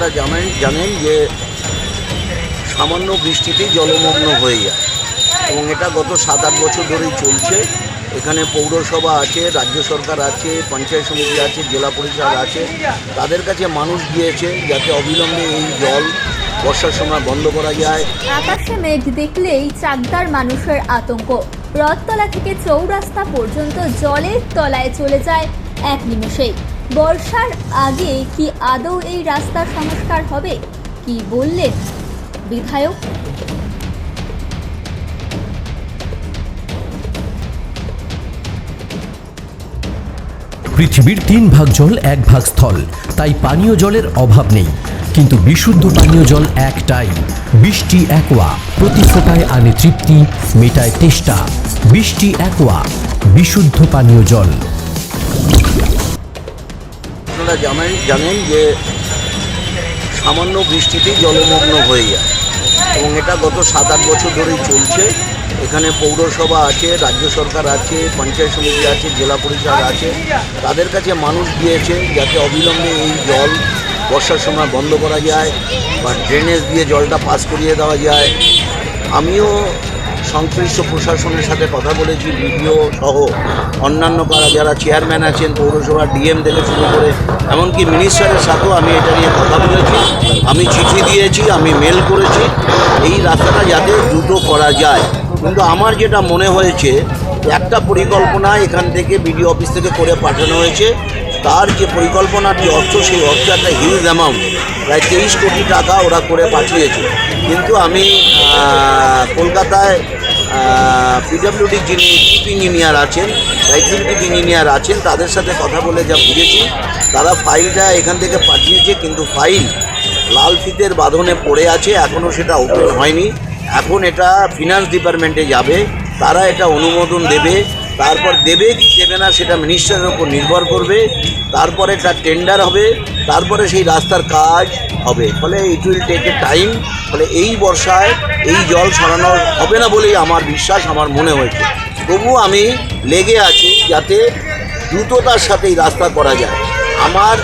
আপনারা জানেন জানেন যে সামান্য বৃষ্টিতেই জলমগ্ন হয়ে যায়। এবং এটা গত সাত আট বছর ধরেই চলছে। এখানে পৌরসভা আছে, রাজ্য সরকার আছে, পঞ্চায়েত সমিতি আছে, জেলা পরিষদ আছে। তাদের কাছে মানুষ গিয়েছে যাতে অবিলম্বে এই জল বর্ষার সময় বন্ধ করা যায়। আকাশে মেঘ দেখলেই চাকদার মানুষের আতঙ্ক। রথতলা থেকে চৌরাস্তা পর্যন্ত জলের তলায় চলে যায় এক নিমেষেই। বর্ষার আগে কি আদৌ এই রাস্তার সংস্কার হবে? কি বললেন বিধায়ক? পৃথিবীর তিন ভাগ জল এক ভাগ স্থল, তাই পানীয় জলের অভাব নেই। কিন্তু বিশুদ্ধ পানীয় জল একটাই, বৃষ্টি একোয়া, প্রতি ফোটায় আনে তৃপ্তি, মেটায় তেষ্টা। বৃষ্টি একোয়া, বিশুদ্ধ পানীয় জল। আপনারা জানেন জানেন যে সামান্য বৃষ্টিতেই জলমগ্ন হয়ে যায়। এবং এটা গত সাত আট বছর ধরেই চলছে। এখানে পৌরসভা আছে, রাজ্য সরকার আছে, পঞ্চায়েত সমিতি আছে, জেলা পরিষদ আছে। তাদের কাছে মানুষ গিয়েছে যাতে অবিলম্বে এই জল বর্ষার সময় বন্ধ করা যায় বা ড্রেনেজ দিয়ে জলটা পাস করিয়ে দেওয়া যায়। আমিও সংশ্লিষ্ট প্রশাসনের সাথে কথা বলেছি, বিডিও সহ অন্যান্য কারা যারা চেয়ারম্যান আছেন, পৌরসভার ডিএম থেকে শুরু করে এমনকি মিনিস্টারের সাথেও আমি এটা নিয়ে কথা বলেছি। আমি চিঠি দিয়েছি, আমি মেল করেছি। এই রাস্তাটা যাতে দ্রুত করা যায়। কিন্তু আমার যেটা মনে হয়েছে, একটা পরিকল্পনা এখান থেকে বিডিও অফিস থেকে করে পাঠানো হয়েছে। তার যে পরিকল্পনাটি অর্থ, সেই অর্থ একটা হিউজ অ্যামাউন্ট প্রায় তেইশ কোটি টাকা ওরা করে পাঠিয়েছে। কিন্তু আমি কলকাতায় পিডব্লিউডি যিনি চিফ ইঞ্জিনিয়ার আছেন এক্সিকিউটিভ ইঞ্জিনিয়ার আছেন, তাদের সাথে কথা বলে যা বুঝেছি, তারা ফাইলটা এখান থেকে পাঠিয়েছে, কিন্তু ফাইল লাল ফিতের বাঁধনে পড়ে আছে এখনও সেটা ওপেন হয়নি। এখন এটা ফিনান্স ডিপার্টমেন্টে যাবে, তারা এটা অনুমোদন দেবে। তারপর দেবে কি দেবে না সেটা মিনিস্টারের উপর নির্ভর করবে। তারপরে তার টেন্ডার হবে, তারপরে সেই রাস্তার কাজ হবে। ফলে it will take a time ফলে এই বর্ষায় এই জল সরানো হবে না বলেই আমার বিশ্বাস, আমার মনে হয়েছে। তবু আমি লেগে আছি যাতে দ্রুততার সাথে এই রাস্তা করা যায়। আমার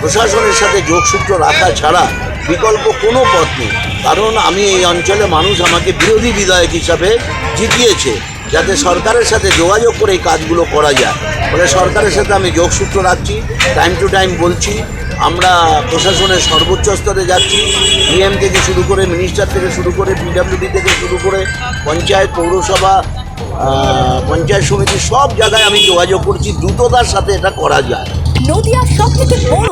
প্রশাসনের সাথে যোগসূত্র রাখা ছাড়া বিকল্প কোনো পথ নেই। কারণ আমি এই অঞ্চলে মানুষ আমাকে বিরোধী বিধায়ক হিসাবে জিতিয়েছে। যাতে সরকারের সাথে যোগাযোগ করে এই কাজগুলো করা যায়। ফলে সরকারের সাথে আমি যোগসূত্র রাখছি টাইম টু টাইম বলছি, আমরা প্রশাসনের সর্বোচ্চ স্তরে যাচ্ছি ডিএম থেকে শুরু করে মিনিস্টার থেকে শুরু করে পিডাব্লিউডি থেকে শুরু করে পঞ্চায়েত, পৌরসভা পঞ্চায়েত সমিতি সব জায়গায় আমি যোগাযোগ করছি, দ্রুততার সাথে এটা করা যায়। নদিয়ার সব থেকে বড়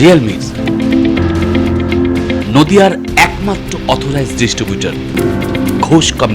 Realme নদিয়ার একমাত্র অথরাইজ ডিস্ট্রিবিউটর ঘোষ কমিউনিকেশন।